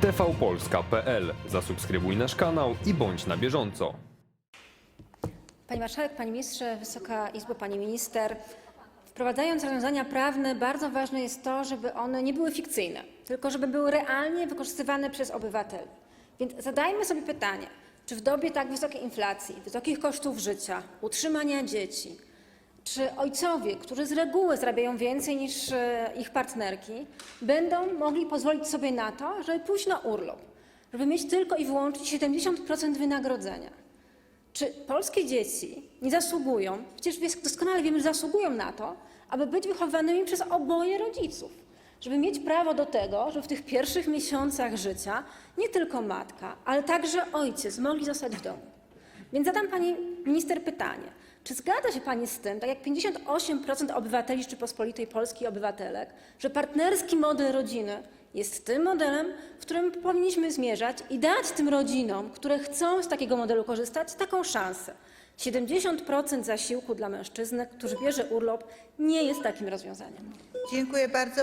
tvpolska.pl. Zasubskrybuj nasz kanał i bądź na bieżąco. Pani Marszałek, Panie Ministrze, Wysoka Izbo, Pani Minister. Wprowadzając rozwiązania prawne, bardzo ważne jest to, żeby one nie były fikcyjne, tylko żeby były realnie wykorzystywane przez obywateli. Więc zadajmy sobie pytanie, czy w dobie tak wysokiej inflacji, wysokich kosztów życia, utrzymania dzieci, czy ojcowie, którzy z reguły zarabiają więcej niż e, ich partnerki, będą mogli pozwolić sobie na to, żeby pójść na urlop, żeby mieć tylko i wyłącznie 70% wynagrodzenia? Czy polskie dzieci nie zasługują, przecież doskonale wiemy, że zasługują na to, aby być wychowanymi przez oboje rodziców, żeby mieć prawo do tego, żeby w tych pierwszych miesiącach życia nie tylko matka, ale także ojciec mogli zostać w domu. Więc zadam pani minister pytanie. Czy zgadza się pani z tym, tak jak 58% obywateli Rzeczypospolitej Polskiej obywatelek, że partnerski model rodziny jest tym modelem, w którym powinniśmy zmierzać i dać tym rodzinom, które chcą z takiego modelu korzystać, taką szansę? 70% zasiłku dla mężczyzny, który bierze urlop, nie jest takim rozwiązaniem. Dziękuję bardzo.